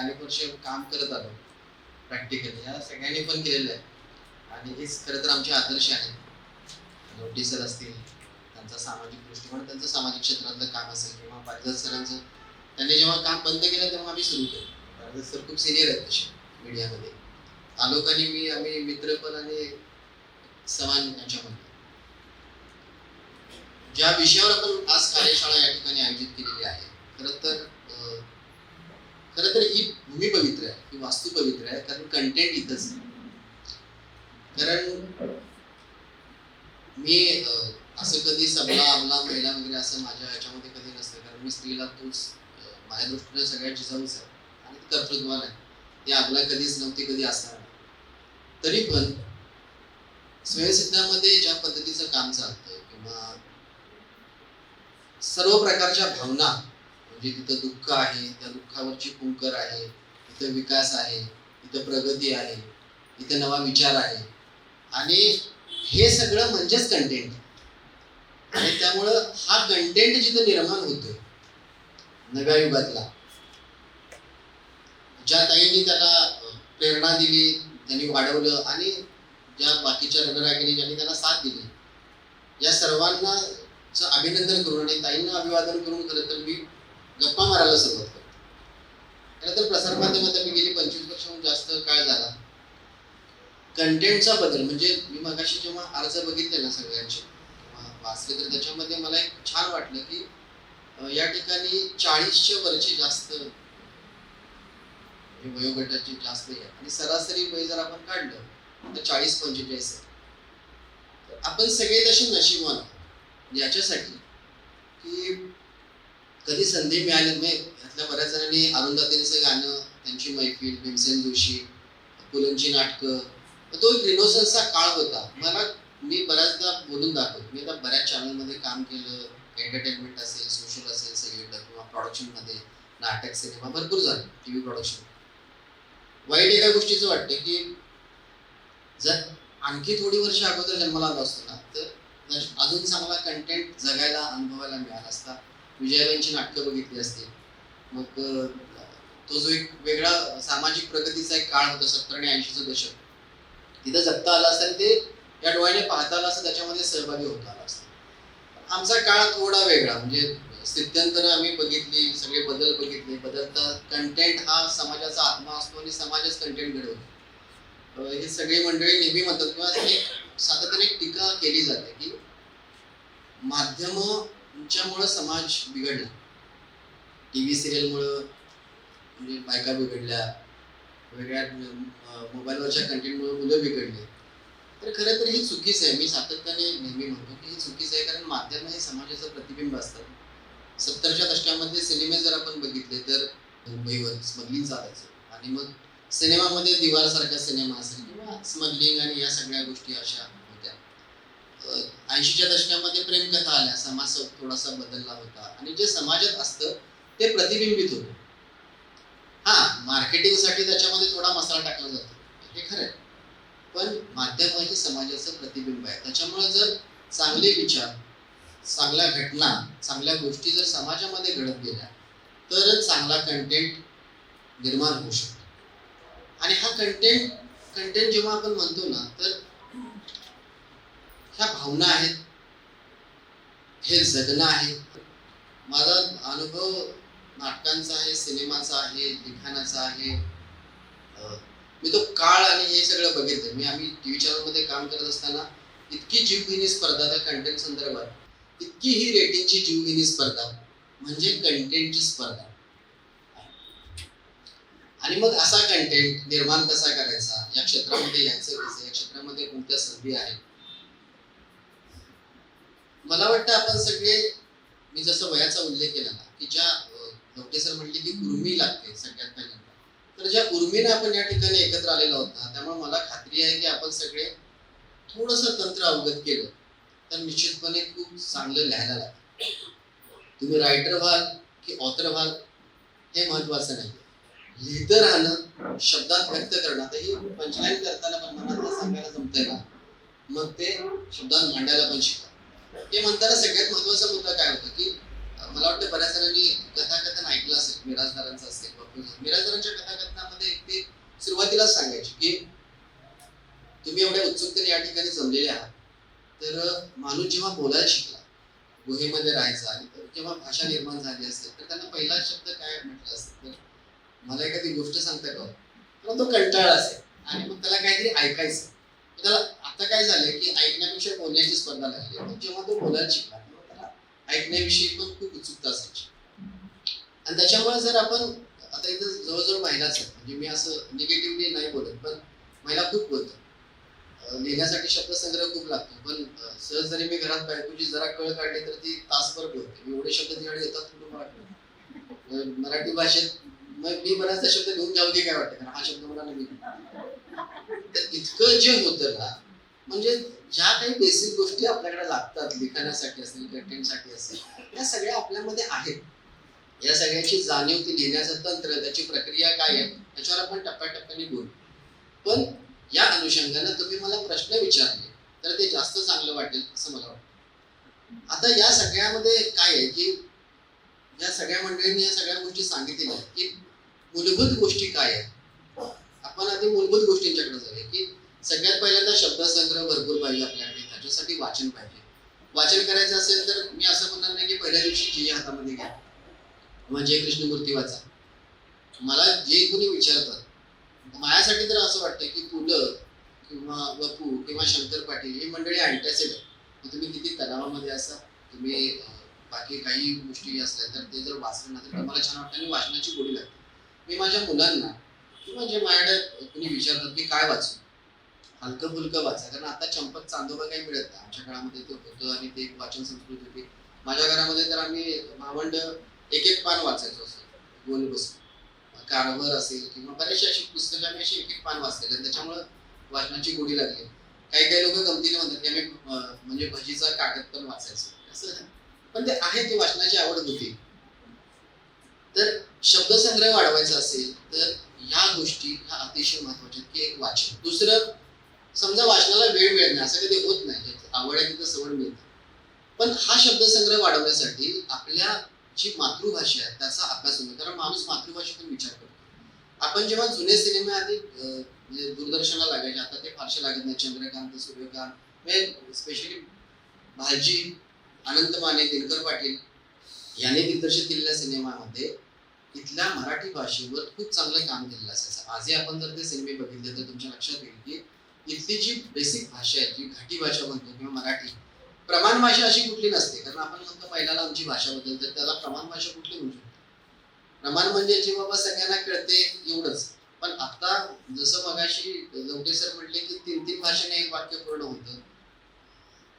अनेक वर्ष काम करत आलो. प्रॅक्टिकली ह्या सगळ्यांनी पण केलेलं आहे. आणि हेच खरं तर आमचे आदर्श आहेत. लोटी सर असतील त्यांचा सामाजिक दृष्टिकोन त्यांचं सामाजिक क्षेत्रातलं काम असेल किंवा पारिजात सरांचं त्यांनी जेव्हा काम बंद केलं तेव्हा आम्ही सुरू केलं. पारिजात सर खूप सिनियर आहेत तसे मीडियामध्ये. तालुकाने मी आम्ही मित्र पण आणि समान यांच्यामध्ये. ज्या विषयावर आपण आज कार्यशाळा या ठिकाणी आयोजित केलेली आहे खरं तर खरं तर ही भूमी पवित्र आहे ही वास्तू पवित्र आहे कारण कंटेंट इथंच आहे. कारण मी असं कधी सबला आमला महिला वगैरे असं माझ्या ह्याच्यामध्ये कधी नसतं कारण मी स्त्रीला तोच माझ्या दृष्टीने सगळ्यात जिजाऊच आहे. आणि कर्तृत्वान आहे. ती आपला कधीच नव्हती कधी असणार नाही. तरी पण स्वयंसिद्धामध्ये ज्या पद्धतीचं काम चालतं किंवा सर्व प्रकारच्या भावना म्हणजे तिथं दुःख आहे त्या दुःखावरची कुंकर आहे इथं विकास आहे इथं प्रगती आहे इथं नवा विचार आहे. आणि हे सगळं म्हणजेच कंटेंट आणि त्यामुळं हा कंटेंट जिथं निर्माण होतोय नव्या युगातला. ज्या ताईंनी त्याला प्रेरणा दिली त्यांनी वाढवलं आणि ज्या बाकीच्या रगरागिनी ज्यांनी त्यांना साथ दिली या सर्वांना अभिनंदन करून आणि ताईंना अभिवादन करून खरं तर मी गप्पा मारायला सुरुवात करतो. खरं तर प्रसारमाध्यमात मी गेली पंचवीस वर्षाहून जास्त काळ झाला. कंटेंटचा बदल म्हणजे मी मगाशी जेव्हा अर्ज बघितले ना सगळ्यांचे वाचले तर त्याच्यामध्ये मला एक छान वाटलं की या ठिकाणी चाळीसच्या वरचे जास्त म्हणजे वयोगटाचे जास्त आहे. आणि सरासरी वय जर आपण काढलं तर चाळीस पंचेचाळीस आहे. तर आपण सगळे तसे नशीबवान आहोत. याच्यासाठी की कधी संधी मिळाली? नाही ह्यातल्या बऱ्याच जणांनी अरुंधातींचं गाणं त्यांची मैफिल भीमसेन जोशी पुलंची नाटकं. तो एक रिनोसन्सचा काळ होता. मला मी बऱ्याचदा बोलून दाखवतो. मी आता बऱ्याच चॅनलमध्ये काम केलं. एंटरटेनमेंट असेल सोशल असेल सगळीकडं किंवा प्रॉडक्शनमध्ये नाटक सिनेमा भरपूर झाले. टी व्ही प्रोडक्शन वाईट एका गोष्टीचं वाटतं की जर आणखी थोडी वर्ष अगोदर जन्माला आलो असतो ना तर अजून चांगला कंटेंट जगायला अनुभवायला मिळाला असता. विजयाबाईंची नाटकं बघितली असतील. मग तो जो एक वेगळा सामाजिक प्रगतीचा एक काळ होता सत्तर आणि ऐंशीचं दशक. तिथं जगता आला असता आणि ते या डोळ्याने पाहता आला असतं त्याच्यामध्ये सहभागी होता आला असतं आमचा काळ थोडा वेगळा म्हणजे स्थित्यंतर आम्ही बघितली सगळे बदल बघितले. बदलता कंटेंट हा समाजाचा आत्मा असतो आणि समाजच कंटेंट घडवतो. हे सगळी मंडळी नेहमी म्हणतात किंवा एक सातत्याने एक टीका केली जाते की तुमच्यामुळं समाज बिघडला. टी व्ही सिरियलमुळं म्हणजे बायका बिघडल्या वेगळ्या मोबाईलवरच्या कंटेंटमुळे मुलं बिघडली. तर खरं तर हे चुकीचं आहे. मी सातत्याने नेहमी म्हणतो की हे चुकीचं आहे कारण माध्यम हे समाजाचं प्रतिबिंब असतं सत्तरच्या दशकामध्ये सिनेमे जर आपण बघितले तर मुंबईवर स्मगलिंग चालायचं. आणि मग सिनेमामध्ये दिवारसारखा सिनेमा असेल किंवा स्मगलिंग आणि या सगळ्या गोष्टी अशा होत्या. ऐंशीच्या दशकामध्ये प्रेमकथा आल्या समाज थोडासा बदलला होता. आणि जे समाजात असतं ते प्रतिबिंबित होतं. हा मार्केटिंगसाठी त्याच्यामध्ये थोडा मसाला टाकला जातो. हे खरं आहे. पण माध्यम हे समाजाचं प्रतिबिंब आहे. त्याच्यामुळे जर चांगले विचार चांगल्या घटना चांगल्या गोष्टी जर समाजामध्ये घडत गेल्या तरच चांगला कंटेंट निर्माण होऊ शकतो. आणि हा कंटेंट कंटेंट जेव्हा आपण म्हणतो ना तर ह्या भावना आहेत. हे जगणं आहे. माझा अनुभव नाटकांचा आहे सिनेमाचा आहे लिखाणाचा आहे. मी तो काळ आणि हे सगळं बघितलं. मी आम्ही टी व्ही चॅनलमध्ये काम करत असताना इतकी जीवघेणी स्पर्धा त्या कंटेंट संदर्भात इतकी ही रेटिंगची जीवघेणी स्पर्धा म्हणजे कंटेंटची स्पर्धा. आणि मग असा कंटेंट निर्माण कसा करायचा? या क्षेत्रामध्ये यायचं कसं? या क्षेत्रामध्ये कोणत्या संधी आहेत? मला वाटतं आपण सगळे मी जसं वयाचा उल्लेख केला ना की ज्या डॉक्टर सर की उर्मी लागते सगळ्यात पहिल्यांदा तर ज्या उर्मीने आपण या ठिकाणी एकत्र आलेलो होता त्यामुळे मला खात्री आहे की आपण सगळे थोडस तंत्र अवगत केलं तर निश्चितपणे खूप चांगलं लिहायला लागतं तुम्ही रायटर व्हाल की ऑथर व्हाल हे महत्वाचं नाही. लिहित राहणं शब्दात व्यक्त करणं आता ही पंचलाईन करताना पण मनातलं सांगायला जमतंय ना मग ते शब्दात मांडायला पण शिका. ते म्हणताना सगळ्यात महत्त्वाचा मुद्दा काय होता की मला वाटतं बऱ्याच जणांनी कथाकथन ऐकलं असेल मिराजदारांचं असेल मिराजदारांच्या कथाकथनामध्ये एक ते सुरुवातीलाच सांगायचे की तुम्ही एवढ्या उत्सुकतेने या ठिकाणी जमलेले आहात. तर माणूस जेव्हा बोलायला शिकला गुहेमध्ये राहायचा आणि तर जेव्हा भाषा निर्माण झाली असेल तर त्यांना पहिला शब्द काय म्हटलं असेल तर मला एखादी गोष्ट सांगता का हो? तो कंटाळा असेल आणि मग त्याला काहीतरी ऐकायचं. त्याला आता काय झालंय की ऐकण्यापेक्षा बोलण्याची स्पर्धा लागली पण जेव्हा तो बोलायला शिकला त्याला ऐकण्याविषयी पण खूप उत्सुकता असायची. आणि त्याच्यामुळे जर आपण आता इथं जवळजवळ महिलाच आहेत म्हणजे मी असं निगेटिव्हली नाही बोलत पण महिला खूप बोलतात. लिहिण्यासाठी शब्दसंग्रह खूप लागतो पण सहज जरी मी घरात बायकोची जरा कळ काढली तर ती तासभर बोलते. एवढे शब्द तिकडे येतात कुठून मला मराठी भाषेत मग मी बऱ्याचदा शब्द घेऊन जाऊ दे काय वाटतं? कारण हा शब्द मला नवीन इतकं जे होतं ना म्हणजे ज्या काही बेसिक गोष्टी आपल्याकडे लागतात लिखाणासाठी असेल कंटेंटसाठी असेल त्या सगळ्या आपल्यामध्ये आहेत. या सगळ्याची जाणीव ती लिहिण्याचं तंत्र त्याची प्रक्रिया काय आहे त्याच्यावर आपण टप्प्याटप्प्याने बोलू. पण या अनुषंगानं तुम्ही मला प्रश्न विचारले तर ते जास्त चांगलं वाटेल असं मला वाटतं. आता या सगळ्यामध्ये काय आहे की या सगळ्या मंडळींनी या सगळ्या गोष्टी सांगितलेल्या आहेत की मूलभूत गोष्टी काय आहेत? आपण आधी मूलभूत गोष्टींच्याकडे जाऊया की सगळ्यात पहिल्यांदा शब्दसंग्रह भरपूर पाहिजे आपल्याकडे. त्याच्यासाठी वाचन पाहिजे. वाचन करायचं असेल तर मी असं म्हणणार नाही की पहिल्या दिवशी जी हातामध्ये घ्या. किंवा जय कृष्णमूर्ती वाचा. मला जे कोणी विचारतात माझ्यासाठी तर असं वाटतं की पुलं किंवा वपू किंवा शंकर पाटील ही मंडळी अँटॅसिड आहे तुम्ही किती तणावामध्ये असा तुम्ही बाकी काही गोष्टी असल्या तर ते जर वाचलं ना तर तुम्हाला छान वाटतं आणि वाचनाची गोडी लागते. मी माझ्या मुलांना किंवा जे माझ्याकडे कुणी विचारतात की काय वाचू? हलकं फुलकं वाचा. कारण आता चंपक चांदोबा काही मिळत नाही. आमच्या काळामध्ये ते होतं आणि ते एक वाचन संस्कृती होती. माझ्या घरामध्ये तर आम्ही भावंड एक एक पान वाचायचो असं. गोल बसून कारभार असेल किंवा बरेचसे अशी पुस्तकं आम्ही अशी एक एक पान वाचलेली. आणि त्याच्यामुळं वाचनाची गोडी लागली. काही काही लोक गमतीने म्हणतात की आम्ही म्हणजे भजीचा कागद पण वाचायचो. असं. पण ते आहे ती वाचनाची आवड होती. तर शब्दसंग्रह वाढवायचा असेल तर ह्या गोष्टी ह्या अतिशय महत्त्वाच्या की एक वाचन. दुसरं समजा वाचनाला वेळ मिळणे असं कधी होत नाही. आवड आहे तिथं सवड मिळते. पण हा शब्दसंग्रह वाढवण्यासाठी आपल्या जी मातृभाषा आहे त्याचा अभ्यास होतो. कारण माणूस मातृभाषेतून विचार करतो. आपण जेव्हा जुने सिनेमे आधी म्हणजे दूरदर्शनला लागायचे आता ते फारसे लागत नाही. चंद्रकांत सूर्यकांत म्हणजे स्पेशली भालजी अनंत माने दिनकर पाटील यांनी दिग्दर्शित केलेल्या सिनेमामध्ये इथल्या मराठी भाषेवर खूप चांगलं काम केलेलं असायचं. आजही आपण जर ते सिनेमे बघितले तर तुमच्या लक्षात येईल की इथली जी बेसिक भाषा आहे जी घाटी भाषा म्हणतो किंवा मराठी प्रमाण भाषा अशी कुठली नसते. कारण आपण म्हणतो पहिल्याला आमची भाषा बदल तर त्याला प्रमाण भाषा कुठली म्हणू शकतो? प्रमाण म्हणजे जे बाबा सगळ्यांना कळते एवढंच. पण आता जसं मगाशी लवटे सर म्हटले की तीन तीन भाषेने एक वाक्य पूर्ण होतं.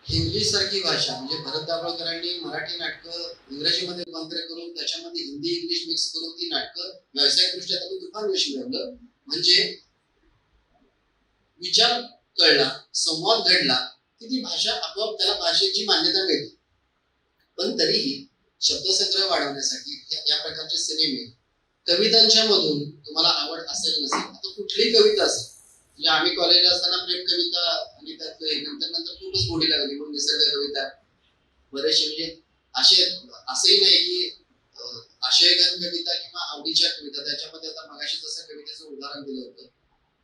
हिंदी सारखी भाषा म्हणजे भरत दाभोळकरांनी मराठी नाटकं इंग्रजीमध्ये रूपांतर करून त्याच्यामध्ये हिंदी इंग्लिश मिक्स करून ती नाटकं व्यावसायिकदृष्ट्या त्यांनी दुकान यश मिळवलं. म्हणजे विचार कळला संवाद घडला की ती भाषा आपोआप त्याला भाषेची मान्यता मिळते. पण तरीही शब्दसंग्रह वाढवण्यासाठी या- प्रकारचे सिनेमे कवितांच्या मधून तुम्हाला आवड असेल नसेल आता कुठलीही कविता असेल म्हणजे आम्ही कॉलेजला असताना प्रेम कविता आणि त्यात नंतर नंतर खूपच गोडी लागली म्हणून निसर्ग कविता. बरेचसे म्हणजे असे असंही नाही की अं, कविता किंवा आवडीच्या कविता त्याच्यामध्ये आता मगाशी जसं कवितेचं उदाहरण दिलं होतं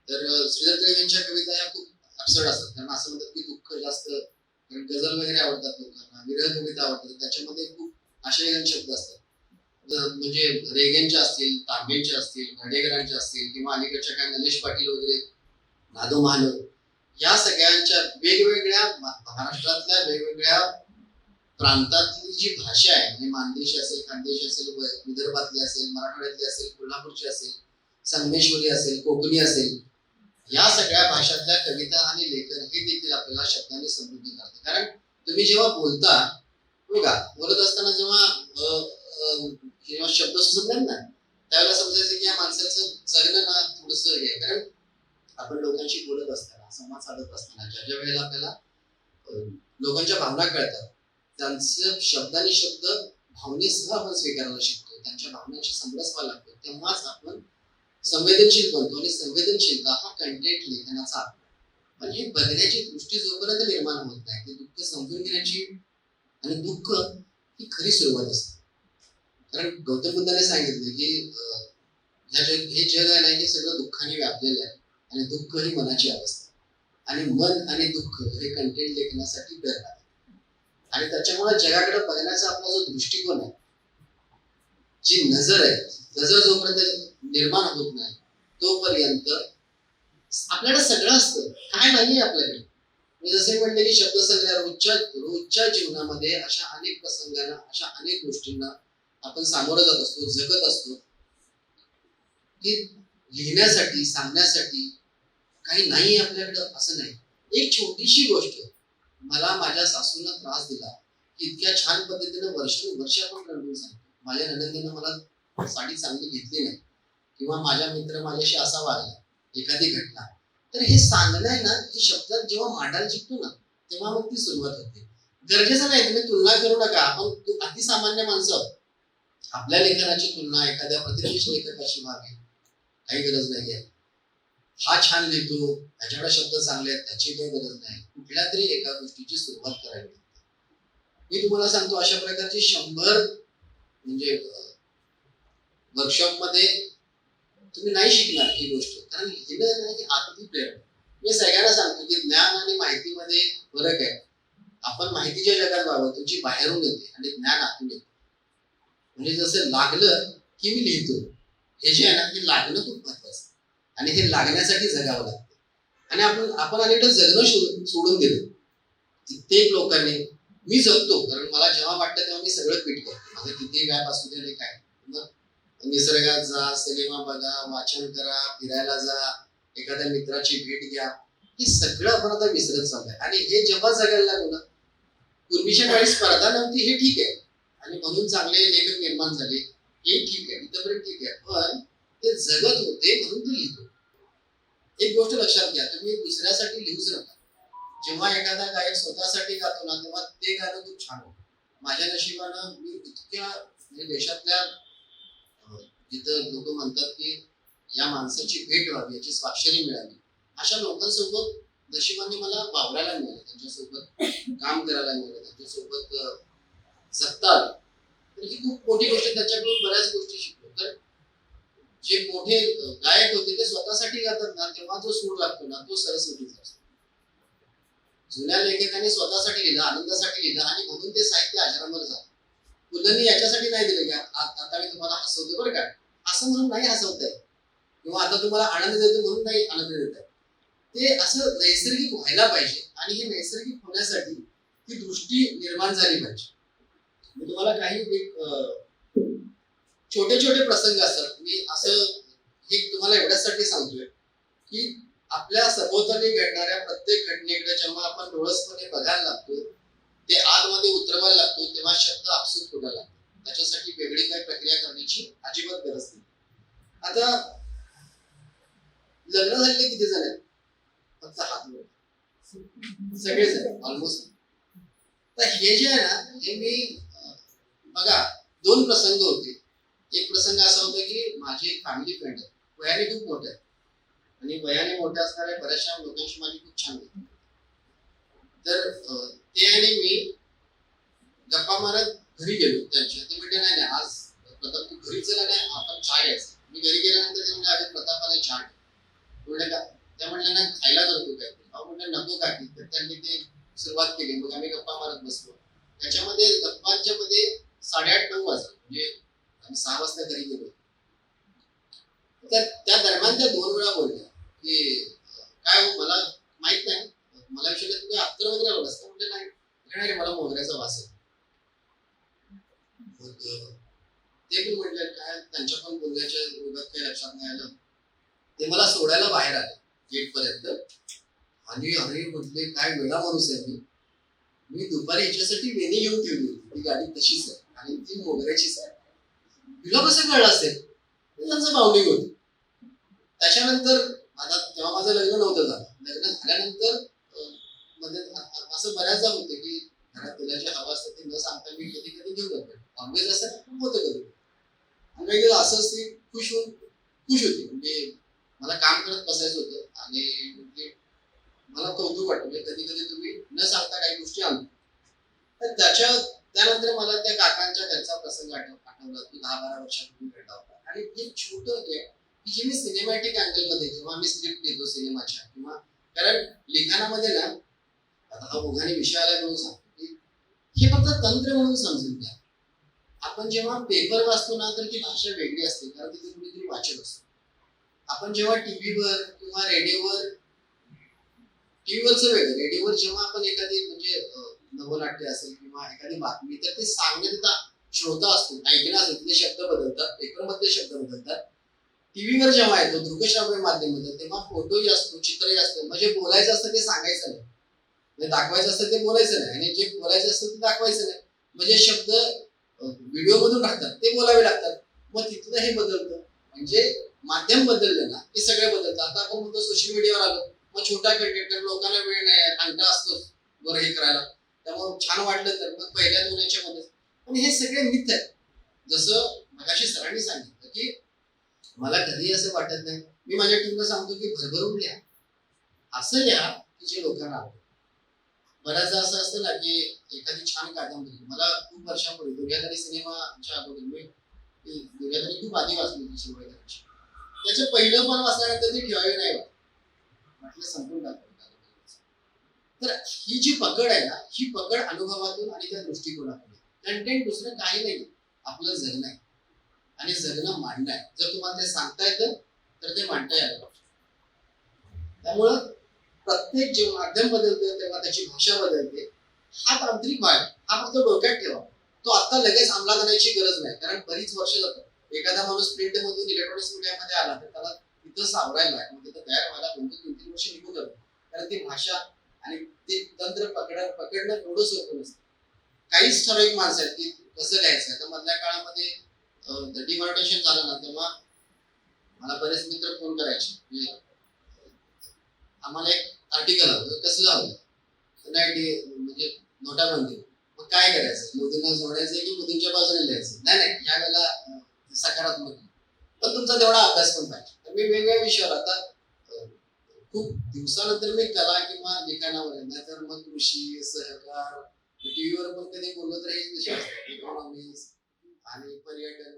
तर अं, यांच्या कविता या खूप अपसड असतात. कारण असं म्हणतात की दुःख जास्त कारण गझल वगैरे आवडतात लोकांना विरह कविता आवडतात. त्याच्यामध्ये खूप आशयघन शब्द असतात. म्हणजे रेगेंचे असतील तांबेंचे असतील घाडेकरांच्या असतील किंवा अलीकडच्या काय नलेश पाटील वगैरे नादो महालो या सगळ्यांच्या वेगवेगळ्या महाराष्ट्रातल्या वेगवेगळ्या प्रांतातली जी भाषा आहे म्हणजे मानदेशी असेल खानदेशी असेल विदर्भातली असेल मराठवाड्यातली असेल कोल्हापूरची असेल संगमेश्वरी असेल कोकणी असेल या सगळ्या भाषातल्या कविता आणि लेखन हे देखील आपल्याला शब्दाने समृद्ध करते कारण तुम्ही जेव्हा बोलता बघा बोलत असताना जेव्हा जेव्हा शब्द सुचत ना त्यावेळेला समजायचं की या माणसाचं जगणं ना थोडस हे आहे. कारण आपण लोकांशी बोलत असताना संवाद साधत असताना ज्या ज्या वेळेला आपल्याला लोकांच्या भावना कळतात त्यांचं शब्दाने शब्द भावनेसह आपण स्वीकारायला शिकतो त्यांच्या भावनांशी समरस व्हायला लागतो तेव्हाच आपण संवेदनशील बनतो आणि संवेदनशीलता हा कंटेंट लेखनाचा म्हणजे बघण्याची दृष्टी जोपर्यंत निर्माण होत नाही ते दुःख समजून घेण्याची आणि दुःख ही खरी सुरुवात असते. कारण गौतम बुद्धाने सांगितलं की ह्या जग हे जग आहे ना हे सगळं दुःखाने व्यापलेलं आहे आणि दुःख ही मनाची अवस्था आणि मन आणि दुःख हे कंटेंट लेखनासाठी प्रेरणा आहे. आणि त्याच्यामुळे जगाकडे बघण्याचा आपला जो दृष्टिकोन आहे जी नजर आहे नजर जोपर्यंत निर्माण होत नाही. तोपर्यंत आपल्याकडे सगळं असतं. काय नाही आपल्याकडे. मी जसे म्हणले की शब्दसंग्रह रोजच्या रोजच्या जीवनामध्ये अशा अनेक प्रसंगांना अशा अनेक गोष्टींना आपण सामोरं जात असतो जगत असतो. की लिहिण्यासाठी सांगण्यासाठी काही नाही आपल्याकडं असं नाही. एक छोटीशी गोष्ट मला माझ्या सासूला त्रास दिला. की इतक्या छान पद्धतीनं वर्ष वर्ष आपण रंगून सांगतो. माझ्या ननंदीनं मला साडी चांगली घेतली नाही. किंवा माझ्या मित्र माझ्याशी असा वागला एखादी घटना तर हे सांगणं आहे ना हे शब्दात जेव्हा मांडायला शिकतो ना तेव्हा मग ती सुरुवात होते. गरजेचं नाही तुम्ही तुलना करू नका. आपण अतिसामान्य माणसं आपल्या लेखनाची तुलना एखाद्या प्रतिष्ठित लेखकाशी व्हावी काही गरज नाही आहे हा छान लिहितो ह्याच्याकडे शब्द चांगले आहेत त्याची काही गरज नाही. कुठल्या तरी एका गोष्टीची सुरुवात करावी लागते. मी तुम्हाला सांगतो अशा प्रकारची शंभर म्हणजे वर्कशॉपमध्ये तुम्ही नाही शिकणार ही गोष्ट. कारण लिहिणं नाही म्हणजे आतली प्रेरणा. मी सगळ्यांना सांगतो की ज्ञान आणि माहितीमध्ये फरक आहे. आपण माहितीच्या जगात वावरतो जी बाहेरून येते आणि ज्ञान आतून येते. म्हणजे जसं लागलं की मी लिहितो हे जे आहे ना हे लागणं खूप महत्वाचं आणि हे लागण्यासाठी जगावं लागतं. आणि आपण आपण अनेकदा जगणं सोडून सोडून दिलं कित्येक लोकांनी मी जगतो कारण मला जेव्हा वाटतं तेव्हा मी सगळं पीठ करतो. माझं किती व्याप असू दे काय. निसर्गात जा सिनेमा बघा वाचन करा फिरायला जा एखाद्या मित्राची भेट घ्या. हे सगळं आपण आता विसरत चाललंय. आणि हे जेव्हा जगायला लागू ना पूर्वीच्या काळी स्पर्धा नव्हती हे ठीक आहे. आणि म्हणून चांगले लेखक निर्माण झाले हे ठीक आहे इथपर्यंत ठीक आहे. पण ते जगत होते म्हणून ते लिहितो. एक गोष्ट लक्षात घ्या तुम्ही दुसऱ्यासाठी लिहूच नका. जेव्हा एखादा गायक स्वतःसाठी गातो ना तेव्हा ते गाणं खूप छान होतं. माझ्या नशिबानं मी इतक्या म्हणजे देशातल्या जिथं लोक म्हणतात की या माणसाची भेट व्हावी याची स्वाक्षरी मिळावी. अशा लोकांसोबत नशिबाने मला वावरायला मिळालं त्यांच्यासोबत काम करायला मिळालं त्यांच्यासोबत अं, जगता तर ही खूप मोठी गोष्ट आहे. त्याच्याकडून बऱ्याच गोष्टी शिकलो. तर जे मोठे गायक होते ते स्वतःसाठी गातात ना तेव्हा जो सूर लागतो ना तो सरस्वतीचा असतो. जुन्या लेखकाने स्वतःसाठी लिहिलं आनंदासाठी लिहिलं आणि म्हणून ते साहित्य आश्रमावर झालं. मुलांनी याच्यासाठी नाही दिलं का आता मी तुम्हाला हसवतो बरं का? असं म्हणून नाही हसवताय. किंवा आता तुम्हाला आनंद देतो म्हणून नाही आनंद देत आहे ते असं नैसर्गिक व्हायला पाहिजे आणि हे नैसर्गिक होण्यासाठी ती दृष्टी निर्माण झाली पाहिजे. मी तुम्हाला काही एक छोटे छोटे प्रसंग असतात. मी असं हे तुम्हाला एवढ्यासाठी सांगतोय की आपल्या सभोवताली घडणाऱ्या प्रत्येक घटनेकडे जेव्हा आपण डोळसपणे बघायला लागतो ते आतमध्ये उतरवायला लागतो तेव्हा शब्द आपसूक होता लागतो. त्याच्यासाठी वेगळी काही प्रक्रिया करण्याची अजिबात गरज नाही. आता लग्न झालेले किती जण आहेत फक्त हात वर सगळेच आहेत ऑलमोस्ट तर हे जे आहे ना हे मी बघा दोन प्रसंग होते. एक प्रसंग असा होता की माझी एक फॅमिली फ्रेंड आहे. वयाने खूप मोठे आहे. आणि वयाने मोठ्या असणाऱ्या बऱ्याचशा लोकांशी माझी खूप छान होती. तर ते आणि मी गप्पा मारत घरी गेलो त्यांच्या. ते म्हणजे नाही नाही आज प्रताप तू घरी चला नाही? आपण चहा घ्यायचं मी घरी गेल्यानंतर ते म्हणजे अरे प्रतापाला चहा म्हणलं का त्या म्हटलं ना खायला जातो काय अहो म्हटलं नको काकी तर त्यांनी ते सुरुवात केली. मग आम्ही गप्पा मारत बसलो. त्याच्यामध्ये गप्पांच्या मध्ये साडेआठ नऊ वाजले. म्हणजे आम्ही सहा वाजता घरी गेलो. तर त्या दरम्यान त्या दोन वेळा बोलल्या की काय हो मला माहीत नाही. मला विचारलं तुम्ही अत्तर वगैरे लावलास का म्हणजे नाही म्हणजे नाही रे, मला मोगऱ्याचा वास आहे. मग ते पण म्हटलं काय त्यांच्या पण बोलण्याच्या रोगात काही लक्षात नाही आलं. ते मला सोडायला बाहेर आले गेट पर्यंत आणि अरे म्हटले काय वेळा माणूस आहे मी. मी दुपारी याच्यासाठी वेणी घेऊन ठेवली होती. ती गाडी तशीच आहे आणि ती मोगऱ्याचीच आहे. तुला कसं कळलं असेल? त्यांचं मावणी होती. त्याच्यानंतर आता तेव्हा माझं लग्न नव्हतं झालं. लग्न झाल्यानंतर अं, असं बऱ्याचदा होतं की घरात तिला हवा असते ते न सांगता मी कधी कधी घेऊन जातो. ऑलवेज असतात खूप होतं कधी आणि एकदा असंच ती खुश होऊन खुश होती. म्हणजे मला काम करत बसायचं होतं आणि म्हणजे मला कौतुक वाटतं. म्हणजे कधी कधी तुम्ही न सांगता काही गोष्टी आणतो तर त्याच्या त्यानंतर मला त्या काकांच्या घरचा प्रसंग आठव आठवला तो दहा बारा वर्षापूर्वी घडला होता. आणि हे छोट की जे मी सिनेमॅटिक अँगलमध्ये जेव्हा मी स्क्रिप्ट लिहितो सिनेमाच्या किंवा कारण लिखाणामध्ये ना आता हा ओघाने विषय आला म्हणून सांगतो की हे फक्त तंत्र म्हणून समजून घ्या. आपण जेव्हा पेपर वाचतो ना तर ती भाषा वेगळी असते कारण तिथे कुणीतरी वाचत असतो. आपण जेव्हा टीव्हीवर किंवा रेडिओवर टीव्हीवरचं वेगळं रेडिओवर जेव्हा आपण एखादी म्हणजे नवनाट्य असेल किंवा एखादी बातमी तर ते सांगण्याचा श्रोता असतो ऐकणं असेल तिथे शब्द बदलतात पेपरमधले शब्द बदलतात. टीव्हीवर जेव्हा येतो दृकश्राव्य माध्यमामध्ये तेव्हा फोटोही असतो चित्रही असतो म्हणजे बोलायचं असतं ते सांगायचं नाही. म्हणजे दाखवायचं असतं ते बोलायचं नाही. आणि जे बोलायचं असतं ते दाखवायचं नाही. म्हणजे शब्द व्हिडिओ मधून राहतात ते बोलावे लागतात. मग तिथलं हे बदलतं. म्हणजे माध्यम बदललं ना ते सगळे बदलतं. आता आपण म्हणतो सोशल मीडियावर आलो मग छोटा क्रिकेटर लोकांना वेळ नाही अंटा असतोच वर हे करायला. त्यामुळे छान वाटलं तर मग पहिल्या दोन याच्यामध्ये पण हे सगळे मिथ आहेत. जसं मगाशी सरांनी सांगितलं की मला कधी असं वाटत नाही. मी माझ्या टीमला सांगतो की भरभरून लिहा. असं लिहा की जे लोकांना आवडतं. बऱ्याचदा असं असतं ना की एखादी छान कादंबरी मला खूप वर्षापूर्वी दुर्गाधारी सिनेमाच्या अगोदर मी दुर्गाधारी खूप आधी वाचली होती शिवरायांची त्याचं पहिलं पण वाचल्यानंतर ते ठेवावे नाही म्हटलं संपून तर ही जी पकड आहे ना ही पकड अनुभवातून आणि त्या दृष्टिकोनातून कंटेंट दुसरं काही नाही. आपलं जगणं आहे. आणि जगणं मांडणं आहे. जर तुम्हाला ते सांगता येतं तर ते मांडता यायला पाहिजे. त्यामुळं प्रत्येक जे माध्यम बदलतं तेव्हा त्याची भाषा बदलते. हा तांत्रिक भाग हा फक्त डोक्यात ठेवा. तो आता लगेच अंमलात आणायची गरज नाही. कारण बरीच वर्ष जातात. एखादा माणूस प्रिंट मधून इलेक्ट्रॉनिक्स मीडियामध्ये आला तर त्याला तिथं सावरायला म्हणजे मग तिथं तयार व्हायला दोन दोन तीन तीन वर्ष निघून जातात. कारण ती भाषा आणि ते तंत्र पकड पकडणं एवढं सोपं नसतं. काहीच ठराविक माणसं आहेत की कसं लिहायचं आहे. तर मधल्या काळामध्ये डिमॉर्टेशन झालं ना तेव्हा मला बरेच मित्र फोन करायचे. आम्हाला एक आर्टिकल आलं. कसलं आलं? नाही म्हणजे नोटाबंदी मग काय करायचं? मोदींना जोडायचं की मोदींच्या बाजूने लिहायचं नाही नाही. या वेळेला सकारात्मक पण तुमचा तेवढा अभ्यास पण पाहिजे. तर मी वेगवेगळ्या विषयावर आता खूप दिवसानंतर मी कला किंवा लिखाणावर नाही तर मग कृषी सहकार टीव्हीवर पण कधी बोललो तर हेच विषय असतात इकॉनॉमिक्स आणि पर्यटन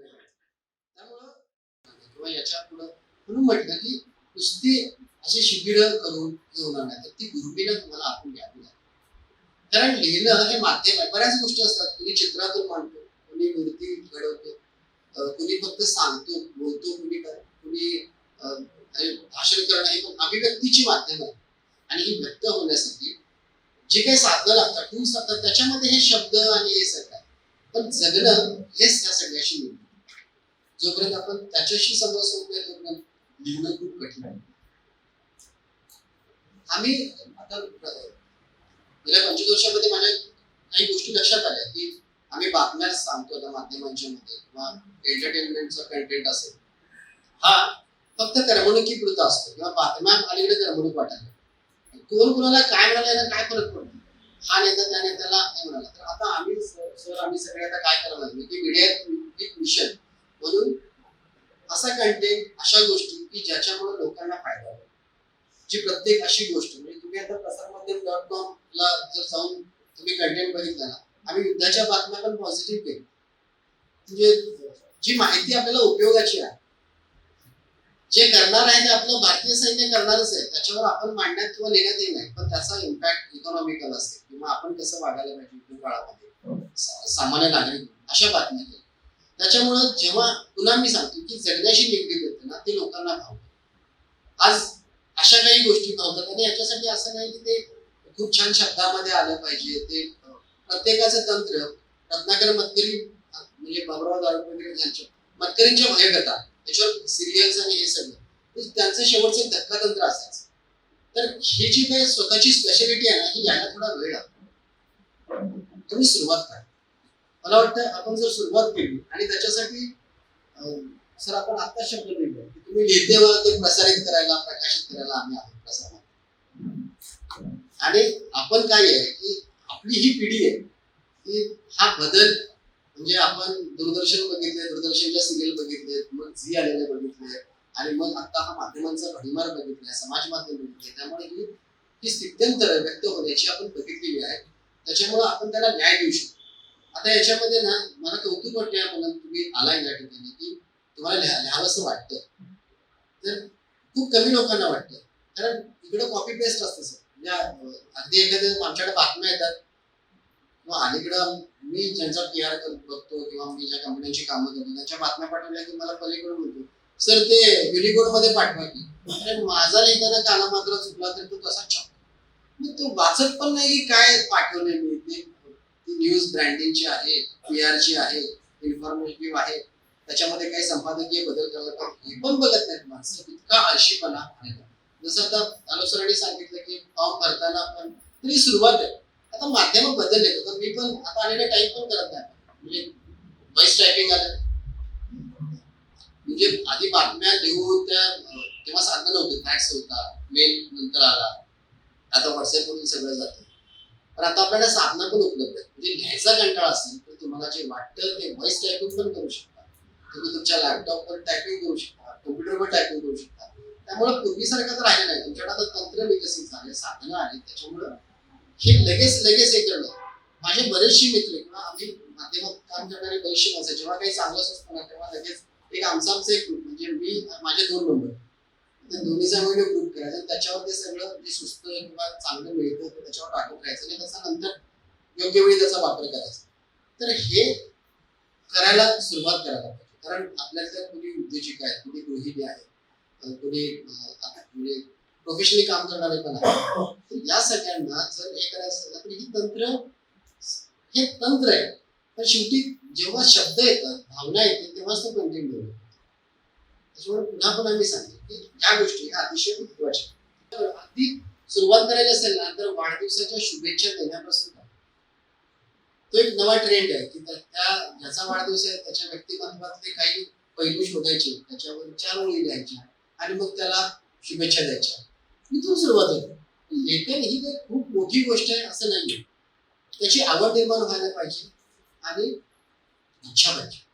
त्यामुळं किंवा याच्या पुढं म्हणून म्हटलं की नुसती अशी शिबिरं करून घेऊन होणार नाही तर ती गुरुबीनं तुम्हाला आपण घ्यावी लागेल. कारण लिहिणं हे माध्यम आहे. बऱ्याच गोष्टी असतात. कुणी चित्रातून मांडतो कुणी मूर्ती घडवतो कुणी फक्त सांगतो बोलतो कुणी कुणी भाषण करणं हे पण अभिव्यक्तीची माध्यम आहे. आणि ही व्यक्त होण्यासाठी जे काही साधनं लागतात टूल्स लागतात त्याच्यामध्ये हे शब्द आणि हे सगळं पण जगणं हेच त्या सगळ्याशी मिळतं जोपर्यंत आपण त्याच्याशी संवाद होत नाही तोपर्यंत लिहिणं खूप कठीण आहे. आम्ही आता गेल्या पंचवीस वर्षामध्ये माझ्या काही गोष्टी लक्षात आल्या की आम्ही बातम्या सांगतो आता माध्यमांच्या मध्ये किंवा एंटरटेनमेंटचा कंटेंट असेल. हा फक्त करमणुकीपुरता असतो किंवा बातम्या अलीकडे करमणूक वाटायला. कोण कोणाला काय म्हणाला यांना काय फरक पडतो? हा नेता त्या नेत्याला हे म्हणाला. तर आता आम्ही सर आम्ही सगळे आता काय करावं लागलो? की मीडिया एक मिशन म्हणून असा कंटेंट अशा गोष्टी की ज्याच्यामुळे लोकांना फायदा होतो. जी प्रत्येक अशी गोष्ट म्हणजे तुम्ही आता प्रसारमाध्यम डॉट कॉम ला जर जाऊन तुम्ही कंटेंट बघितला ना आम्ही युद्धाच्या बातम्या पण पॉझिटिव्ह केली म्हणजे जी माहिती आपल्याला उपयोगाची आहे जे करणार आहे ते आपलं भारतीय सैन्य करणारच आहे त्याच्यावर आपण मांडण्यात किंवा लिहिण्यात येत नाही पण त्याचा इम्पॅक्ट इकॉनॉमिकल असते किंवा आपण कसं वागायला पाहिजे युद्ध काळामध्ये सामान्य नागरिक अशा बातम्या केल्या त्याच्यामुळं जेव्हा पुन्हा मी सांगतो की जगण्याशी निगडीत येते ना ते लोकांना भावतं. आज अशा काही गोष्टी भावतात आणि याच्यासाठी असं नाही की ते खूप छान शब्दामध्ये आलं पाहिजे. ते प्रत्येकाचं तंत्र रत्नाकर मतकरी म्हणजे बाबुराव दारुपेकर यांच्या मतकरींच्या भयकथा त्याच्यावर सिरियल्स आणि हे सगळं त्यांचं शेवटचं धक्का तंत्र असायचं. तर ही जी काही स्वतःची स्पेशालिटी आहे ना ही यायला थोडा वेळ लागतो. तुम्ही सुरुवात करा. मला वाटतं आपण जर सुरुवात केली आणि त्याच्यासाठी सर आपण आता शब्द लिहिलो तुम्ही लिहिते ते प्रसारित करायला प्रकाशित करायला आम्ही आहोत प्रसार आणि आपण काय आहे की आपली ही पिढी आहे की हा बदल म्हणजे आपण दूरदर्शन बघितले दूरदर्शनच्या सिरियल बघितले मग झी आलेले बघितले आणि मग आता हा माध्यमांचा भडीमार बघितलाय समाज माध्यम बघितले त्यामुळे ही ही स्थित्यंतर व्यक्त होण्याची आपण बघितलेली आहे. त्याच्यामुळे आपण त्याला न्याय देऊ शकतो. आता याच्यामध्ये ना मला कौतुक वाटते या मुलांना तुम्ही आलाय या ठिकाणी की तुम्हाला लिहा लिहावंसं वाटतं तर खूप कमी लोकांना वाटतं. कारण इकडे कॉपी पेस्ट असतं सर. म्हणजे अगदी एखाद्या आमच्याकडे बातम्या येतात. किंवा अलीकडं मी ज्यांचा पी आर बघतो किंवा मी ज्या कंपन्यांची कामं करतो त्यांच्या बातम्या पाठवल्या की मला पलीकडून मिळतो सर ते युनिकोडमध्ये पाठवा की. अरे माझा लिहिताना काना मात्र चुकला तर तो कसा छापतो मग तो वाचत पण नाही की काय पाठवलंय मी ते न्यूज ब्रँडिंगची आहे पी आर ची आहे इन्फॉर्मेटिव्ह आहे. त्याच्यामध्ये काही संपादकीय बदल करायला तर हे पण बघत नाहीत माणसं. इतका आळशीपणा जसं आता अनुसरणी सांगितलं की फॉर्म भरताना पण तरी सुरुवात आहे. आता माध्यम बदलले तर मी पण आता आलेलं टाईप पण करत नाही. म्हणजे व्हॉइस टायपिंग आलं. म्हणजे आधी बातम्या लिहून त्या तेव्हा साधनं नव्हते. फॅक्स होता मेल नंतर आला. आता व्हॉट्सअपवरून सगळं जातं. पण आता आपल्याला साधनं पण उपलब्ध आहेत. म्हणजे घ्यायचा कंटाळा असेल तर तुम्हाला जे वाटतं ते व्हॉइस टायपिंग पण करू शकता. तुम्ही तुमच्या लॅपटॉपवर टायपिंग करू शकता कम्प्युटरवर टायपिंग करू शकता. त्यामुळे पूर्वीसारखं तर राहिलं नाही. तुमच्याकडे आता तंत्र विकसित झाले साधनं आली त्याच्यामुळं हे लगेच लगेच हे करणं माझे बरेचसे मित्र किंवा आम्ही माध्यमात काम करणारे बरेचसे माणसं जेव्हा काही चांगलं असतं ना तेव्हा लगेच एक आमचा आमचा एक ग्रुप म्हणजे मी माझे दोन नंबर त्या दोन्हीचा मिळून ग्रुप करायचा. आणि त्याच्यावर ते सगळं जे सुस्त किंवा चांगलं मिळतं त्याच्यावर टाकून राहायचं आणि त्याचा नंतर योग्य वेळी त्याचा वापर करायचा. तर हे करायला सुरुवात करायला पाहिजे. कारण आपल्यातल्या कुणी उद्योजिका आहेत कुणी गृहिणी आहेत कोणी कुणी आता म्हणजे प्रोफेशनली काम करणारे पण आहेत. तर या सगळ्यांना जर हे करायचं असेल तर ही तंत्र हे तंत्र आहे. पण शेवटी जेव्हा शब्द येतात भावना येते तेव्हाच तो कंटेंट मिळतो त्याच्यामुळे पुन्हा पण मी सांगतो की या गोष्टी ह्या अतिशय महत्त्वाच्या तर अगदी सुरुवात करायची असेल ना तर वाढदिवसाच्या शुभेच्छा देण्यापासून तो एक नवा ट्रेंड आहे की त्या ज्याचा वाढदिवस आहे त्याच्या व्यक्तिमत्वातले काही पैलू शोधायचे त्याच्यावर चार ओळी लिहायच्या आणि मग त्याला शुभेच्छा द्यायच्या. इथून सुरुवात होते. लेखन ही काही खूप मोठी गोष्ट आहे असं नाही त्याची आवड निर्माण व्हायला पाहिजे आणि इच्छा पाहिजे.